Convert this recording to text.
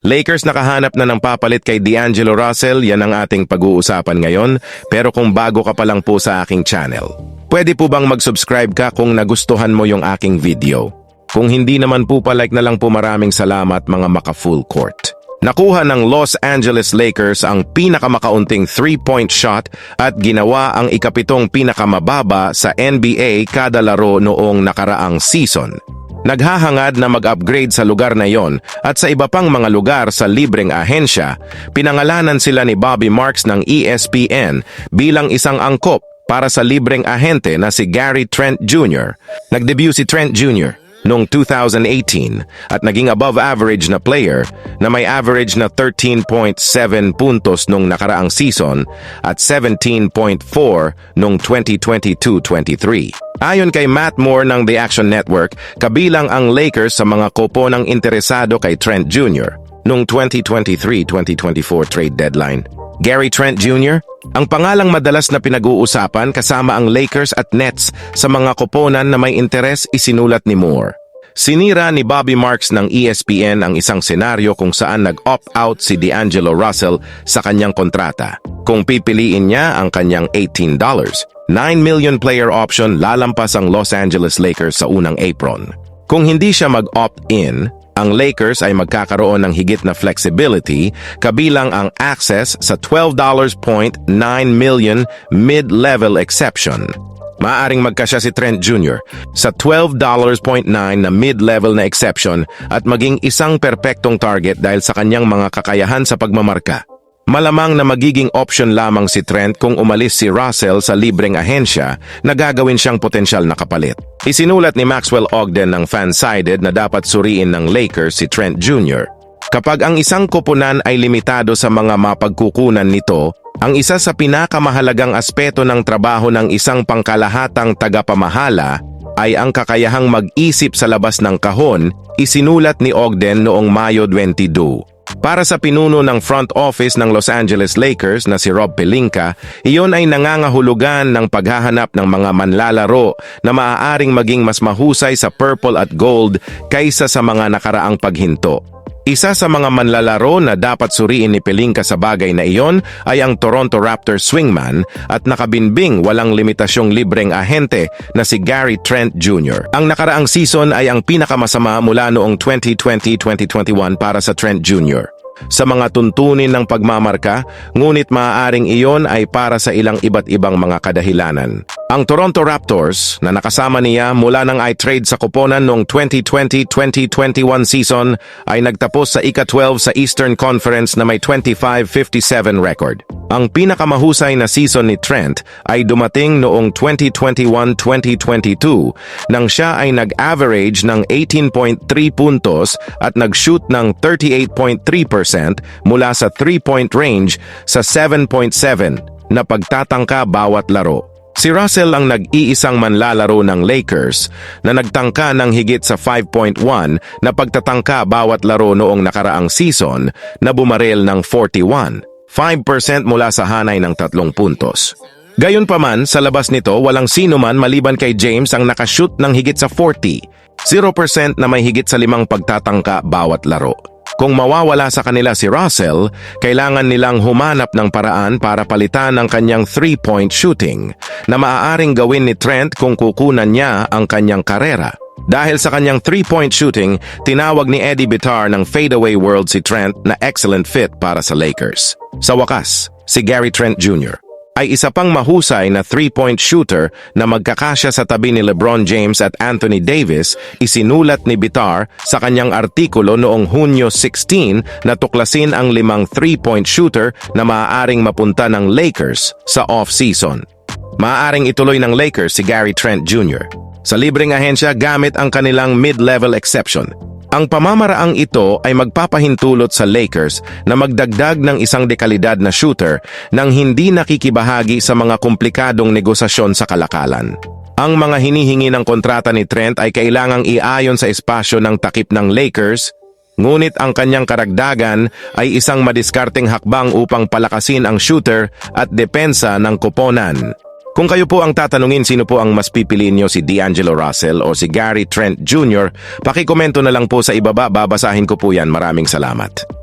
Lakers nakahanap na ng papalit kay D'Angelo Russell, yan ang ating pag-uusapan ngayon. Pero kung bago ka pa lang po sa aking channel, pwede po bang mag-subscribe ka kung nagustuhan mo yung aking video? Kung hindi naman po pa-like na lang po maraming salamat mga maka-full court. Nakuha ng Los Angeles Lakers ang pinakamakaunting three-point shot at ginawa ang ikapitong pinakamababa sa NBA kada laro noong nakaraang season. Naghahangad na mag-upgrade sa lugar na yon at sa iba pang mga lugar sa libreng ahensya, pinangalanan sila ni Bobby Marks ng ESPN bilang isang angkop para sa libreng ahente na si Gary Trent Jr. Nagdebut si Trent Jr. noong 2018 at naging above average na player na may average na 13.7 puntos nung nakaraang season at 17.4 noong 2022-23. Ayon kay Matt Moore ng The Action Network, kabilang ang Lakers sa mga kopo ng interesado kay Trent Jr. noong 2023-2024 trade deadline. Gary Trent Jr., ang pangalang madalas na pinag-uusapan kasama ang Lakers at Nets sa mga koponan na may interes isinulat ni Moore. Sinira ni Bobby Marks ng ESPN ang isang senaryo kung saan nag-opt-out si D'Angelo Russell sa kanyang kontrata. Kung pipiliin niya ang kanyang $18, 9 million player option lalampas ang Los Angeles Lakers sa unang apron. Kung hindi siya mag-opt-in, ang Lakers ay magkakaroon ng higit na flexibility kabilang ang access sa $12.9 million mid-level exception. Maaring magkasya si Trent Jr. sa $12.9 na mid-level na exception at maging isang perpektong target dahil sa kanyang mga kakayahan sa pagmamarka. Malamang na magiging option lamang si Trent kung umalis si Russell sa libreng ahensya na gagawin siyang potensyal na kapalit. Isinulat ni Maxwell Ogden ng fan-sided na dapat suriin ng Lakers si Trent Jr. Kapag ang isang koponan ay limitado sa mga mapagkukunan nito, ang isa sa pinakamahalagang aspeto ng trabaho ng isang pangkalahatang tagapamahala ay ang kakayahang mag-isip sa labas ng kahon, isinulat ni Ogden noong Mayo 22. Para sa pinuno ng front office ng Los Angeles Lakers na si Rob Pelinka, iyon ay nangangahulugan ng paghahanap ng mga manlalaro na maaaring maging mas mahusay sa purple at gold kaysa sa mga nakaraang paghinto. Isa sa mga manlalaro na dapat suriin ni Pelinka sa bagay na iyon ay ang Toronto Raptors swingman at nakabinbing walang limitasyong libreng ahente na si Gary Trent Jr. Ang nakaraang season ay ang pinakamasama mula noong 2020-2021 para sa Trent Jr. Sa mga tuntunin ng pagmamarka, ngunit maaaring iyon ay para sa ilang iba't ibang mga kadahilanan. Ang Toronto Raptors, na nakasama niya mula nang ay trade sa koponan noong 2020-2021 season, ay nagtapos sa ika-12 sa Eastern Conference na may 25-57 record. Ang pinakamahusay na season ni Trent ay dumating noong 2021-2022 nang siya ay nag-average ng 18.3 puntos at nag-shoot ng 38.3% mula sa 3-point range sa 7.7 na pagtatangka bawat laro. Si Russell ang nag-iisang manlalaro ng Lakers na nagtangka ng higit sa 5.1 na pagtatangka bawat laro noong nakaraang season na bumarel ng 41, 5% mula sa hanay ng tatlong puntos. Gayunpaman, sa labas nito, walang sino man maliban kay James ang nakashoot ng higit sa 40, 0% na may higit sa limang pagtatangka bawat laro. Kung mawawala sa kanila si Russell, kailangan nilang humanap ng paraan para palitan ang kanyang three-point shooting na maaaring gawin ni Trent kung kukunan niya ang kanyang karera. Dahil sa kanyang three-point shooting, tinawag ni Eddie Bitar ng fadeaway world si Trent na excellent fit para sa Lakers. Sa wakas, si Gary Trent Jr ay isa pang mahusay na three-point shooter na magkakasya sa tabi ni LeBron James at Anthony Davis, isinulat ni Bitar sa kanyang artikulo noong Hunyo 16 na tuklasin ang limang three-point shooter na maaaring mapunta ng Lakers sa off-season. Maaaring ituloy ng Lakers si Gary Trent Jr. Sa libreng ahensya gamit ang kanilang mid-level exception – ang pamamaraang ito ay magpapahintulot sa Lakers na magdagdag ng isang dekalidad na shooter nang hindi nakikibahagi sa mga komplikadong negosasyon sa kalakalan. Ang mga hinihingi ng kontrata ni Trent ay kailangang iayon sa espasyo ng takip ng Lakers, ngunit ang kanyang karagdagan ay isang madiskarteng hakbang upang palakasin ang shooter at depensa ng koponan. Kung kayo po ang tatanungin sino po ang mas pipiliin nyo si D'Angelo Russell o si Gary Trent Jr., pakikomento na lang po sa ibaba, babasahin ko po yan. Maraming salamat.